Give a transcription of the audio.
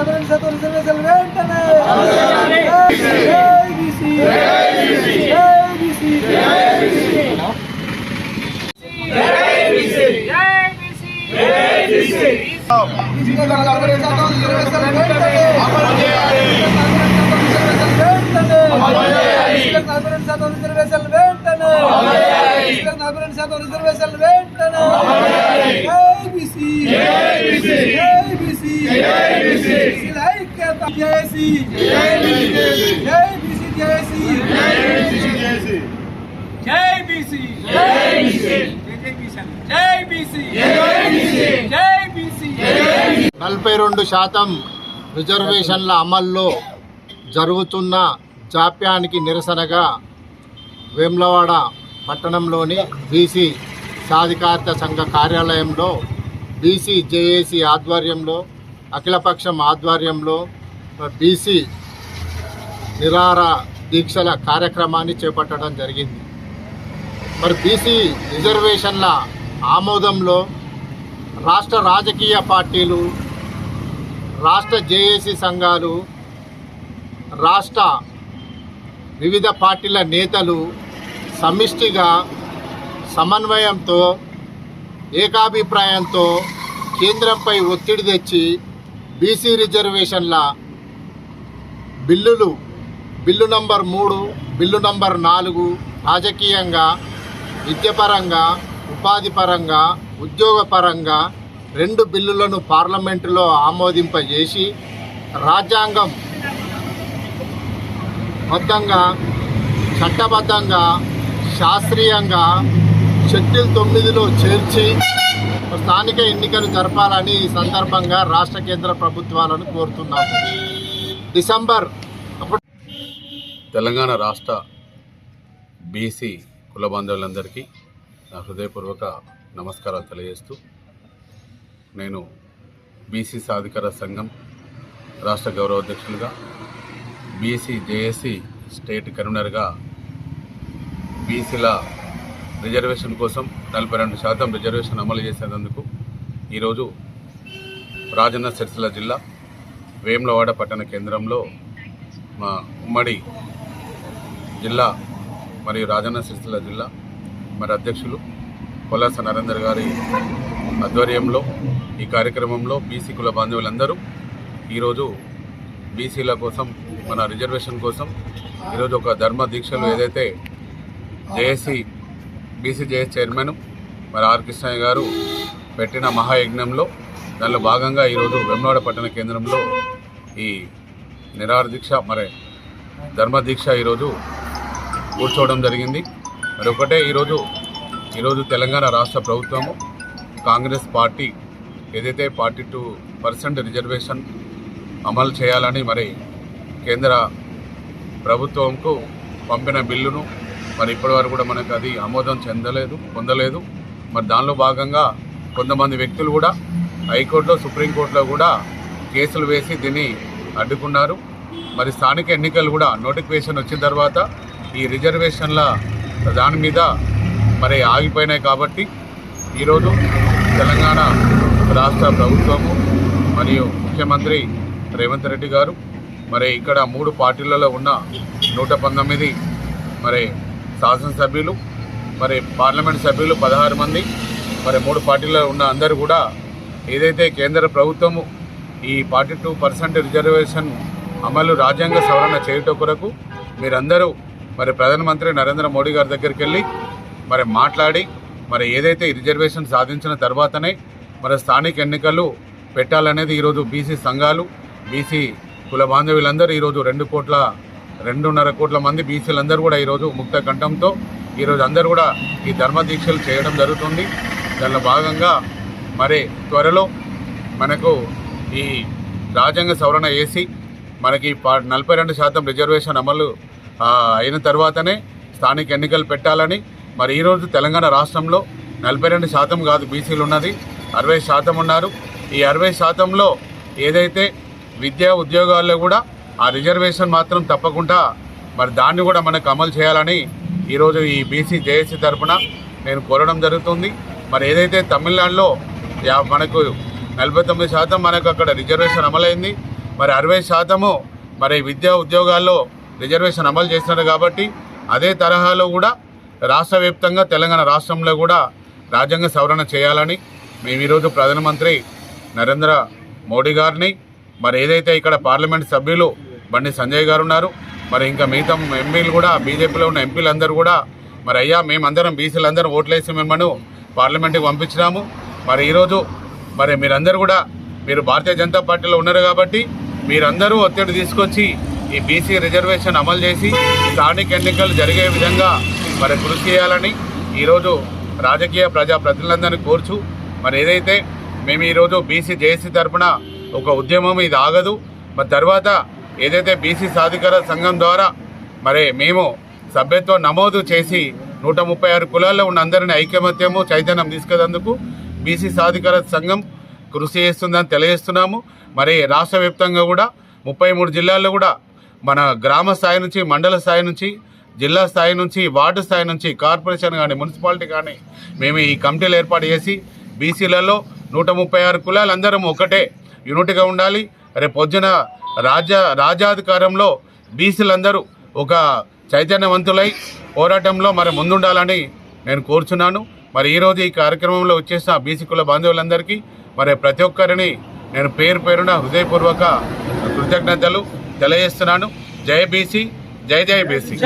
నలభై రెండు శాతం రిజర్వేషన్ వెంటనే వెంటనే బీసీలకు నలభై జై బీసీ జై బీసీ జై బీసీ జై బీసీ జై బీసీ నలభై రెండు శాతం రిజర్వేషన్ల అమల్లో జరుగుతున్న జాప్యానికి నిరసనగా వేములవాడ పట్టణంలోని బీసీ సాధికారత సంఘ కార్యాలయంలో బీసీ జేఏసీ ఆధ్వర్యంలో అఖిలపక్షం ఆధ్వర్యంలో బీసీ నిరార దీక్షల కార్యక్రమాన్ని చేపట్టడం జరిగింది. మరి బీసీ రిజర్వేషన్ల ఆమోదంలో రాష్ట్ర రాజకీయ పార్టీలు రాష్ట్ర జేఏసీ సంఘాలు రాష్ట్ర వివిధ పార్టీల నేతలు సమిష్టిగా సమన్వయంతో ఏకాభిప్రాయంతో కేంద్రంపై ఒత్తిడి తెచ్చి బీసీ రిజర్వేషన్ల బిల్లులు బిల్లు నంబర్ మూడు బిల్లు నంబర్ నాలుగు రాజకీయంగా విద్యపరంగా ఉపాధి పరంగా ఉద్యోగపరంగా రెండు బిల్లులను పార్లమెంటులో ఆమోదింపజేసి రాజ్యాంగం బద్ధంగా చట్టబద్ధంగా శాస్త్రీయంగా షెడ్యూల్ తొమ్మిదిలో చేర్చి స్థానిక ఎన్నికలు జరపాలని ఈ సందర్భంగా రాష్ట్ర కేంద్ర ప్రభుత్వాలను కోరుతున్నాము డిసెంబర్ అప్పుడు తెలంగాణ రాష్ట్ర బీసీ కుల బాంధవులందరికీ నా హృదయపూర్వక నమస్కారాలు తెలియజేస్తూ నేను బీసీ సాధికార సంఘం రాష్ట్ర గౌరవ అధ్యక్షులుగా బీసీ జేఏసీ స్టేట్ కన్వీనర్గా బీసీల రిజర్వేషన్ కోసం నలభై రెండు శాతం రిజర్వేషన్ అమలు చేసేందుకు ఈరోజు రాజన్న సిరిసిల్ల జిల్లా వేములవాడ పట్టణ కేంద్రంలో మా ఉమ్మడి జిల్లా మరియు రాజన్న సిరిసిల్ల జిల్లా మరి అధ్యక్షులు కొలాస నరేందర్ గారి ఆధ్వర్యంలో ఈ కార్యక్రమంలో బీసీ కుల బాంధవులందరూ ఈరోజు బీసీల కోసం మన రిజర్వేషన్ కోసం ఈరోజు ఒక ధర్మ దీక్షలు ఏదైతే జేఏసీ బీసీజేఎస్ చైర్మన్ మరి ఆర్ కృష్ణయ్య గారు పెట్టిన మహాయజ్ఞంలో దానిలో భాగంగా ఈరోజు వెమ్లవాడ పట్టణ కేంద్రంలో ఈ నిరాహార దీక్ష మరి ధర్మదీక్ష ఈరోజు కూర్చోవడం జరిగింది. మరి ఒకటే ఈరోజు ఈరోజు తెలంగాణ రాష్ట్ర ప్రభుత్వము కాంగ్రెస్ పార్టీ ఏదైతే ఫార్టీ టూ పర్సెంట్ రిజర్వేషన్ అమలు చేయాలని మరి కేంద్ర ప్రభుత్వంకు పంపిన బిల్లును మరి ఇప్పటి వరకు కూడా మనకు అది ఆమోదం చెందలేదు పొందలేదు. మరి దానిలో భాగంగా కొంతమంది వ్యక్తులు కూడా హైకోర్టులో సుప్రీంకోర్టులో కూడా కేసులు వేసి దీన్ని అడ్డుకున్నారు. మరి స్థానిక ఎన్నికలు కూడా నోటిఫికేషన్ వచ్చిన తర్వాత ఈ రిజర్వేషన్ల దాని మీద మరి ఆగిపోయినాయి కాబట్టి ఈరోజు తెలంగాణ రాష్ట్ర ప్రభుత్వము మరియు ముఖ్యమంత్రి రేవంత్ రెడ్డి గారు మరి ఇక్కడ మూడు పార్టీలలో ఉన్న నూట పంతొమ్మిది మరి శాసనసభ్యులు మరి పార్లమెంట్ సభ్యులు పదహారు మంది మరి మూడు పార్టీలో ఉన్న అందరూ కూడా ఏదైతే కేంద్ర ప్రభుత్వము ఈ ఫార్టీ టూ పర్సెంట్ రిజర్వేషన్ అమలు రాజ్యాంగ సవరణ చేయటం కొరకు మీరందరూ మరి ప్రధానమంత్రి నరేంద్ర మోడీ గారి దగ్గరికి వెళ్ళి మరి మాట్లాడి మరి ఏదైతే రిజర్వేషన్ సాధించిన తర్వాతనే మరి స్థానిక ఎన్నికలు పెట్టాలనేది ఈరోజు బీసీ సంఘాలు బీసీ కుల బాంధవులందరూ ఈరోజు రెండు కోట్ల రెండున్నర కోట్ల మంది బీసీలందరూ కూడా ఈరోజు ముక్త కంఠంతో ఈరోజు అందరూ కూడా ఈ ధర్మ దీక్షలు చేయడం జరుగుతుంది. దానిలో భాగంగా మరి త్వరలో మనకు ఈ రాజ్యాంగ సవరణ వేసి మనకి నలభై రెండు శాతం రిజర్వేషన్ అమలు అయిన తర్వాతనే స్థానిక ఎన్నికలు పెట్టాలని. మరి ఈరోజు తెలంగాణ రాష్ట్రంలో నలభై రెండు శాతం కాదు బీసీలు ఉన్నది అరవై శాతం ఉన్నారు. ఈ అరవై శాతంలో ఏదైతే విద్యా ఉద్యోగాల్లో కూడా ఆ రిజర్వేషన్ మాత్రం తప్పకుండా మరి దాన్ని కూడా మనకు అమలు చేయాలని ఈరోజు ఈ బీసీ జేఏసీ తరఫున నేను కోరడం జరుగుతుంది. మరి ఏదైతే తమిళనాడులో యా- మనకు నలభై తొమ్మిది శాతం మనకు అక్కడ రిజర్వేషన్ అమలైంది మరి అరవై శాతము మరి విద్యా ఉద్యోగాల్లో రిజర్వేషన్ అమలు చేస్తున్నారు కాబట్టి అదే తరహాలో కూడా రాష్ట్ర వ్యాప్తంగా తెలంగాణ రాష్ట్రంలో కూడా రాజ్యాంగ సవరణ చేయాలని మేము ఈరోజు ప్రధానమంత్రి నరేంద్ర మోడీ గారిని మరి ఏదైతే ఇక్కడ పార్లమెంట్ సభ్యులు బండి సంజయ్ గారు ఉన్నారు. మరి ఇంకా మిగతా ఎంపీలు కూడా బీజేపీలో ఉన్న ఎంపీలు అందరూ కూడా మరి అయ్యా మేమందరం బీసీలు అందరం ఓట్లేసి మిమ్మల్ని పార్లమెంట్కి పంపించినాము. మరి ఈరోజు మరి మీరందరూ కూడా మీరు భారతీయ జనతా పార్టీలో ఉన్నారు కాబట్టి మీరందరూ ఒత్తిడి తీసుకొచ్చి ఈ బీసీ రిజర్వేషన్ అమలు చేసి స్థానిక ఎన్నికలు జరిగే విధంగా మరి కృషి చేయాలని ఈరోజు రాజకీయ ప్రజా ప్రతినిధులందరినీ కోర్చు మరి ఏదైతే మేము ఈరోజు బీసీ జేఏసీ తరపున ఒక ఉద్యమం ఇది ఆగదు మరి తర్వాత ఏదైతే బీసీ సాధికార సంఘం ద్వారా మరి మేము సభ్యత్వం నమోదు చేసి నూట ముప్పై ఆరు కులాల్లో ఉన్న అందరిని ఐకమత్యము చైతన్యం తీసుకెళ్ళేందుకు బీసీ సాధికార సంఘం కృషి చేస్తుందని తెలియజేస్తున్నాము. మరి రాష్ట్ర వ్యాప్తంగా కూడా ముప్పై మూడు జిల్లాల్లో కూడా మన గ్రామ స్థాయి నుంచి మండల స్థాయి నుంచి జిల్లా స్థాయి నుంచి వార్డు స్థాయి నుంచి కార్పొరేషన్ కానీ మున్సిపాలిటీ కానీ మేము ఈ కమిటీలు ఏర్పాటు చేసి బీసీలలో నూట ముప్పై ఆరు కులాలు అందరం ఒకటే యూనిట్గా ఉండాలి. రేపు పొద్దున రాజా రాజ్యాధికారంలో బీసీలందరూ ఒక చైతన్యవంతులై పోరాటంలో మరి ముందుండాలని నేను కోరుచున్నాను. మరి ఈరోజు ఈ కార్యక్రమంలో వచ్చేసిన బీసీ కుల బాంధవులందరికీ మరి ప్రతి ఒక్కరిని నేను పేరు పేరున హృదయపూర్వక కృతజ్ఞతలు తెలియజేస్తున్నాను. జై బీసీ జై జై బీసీ.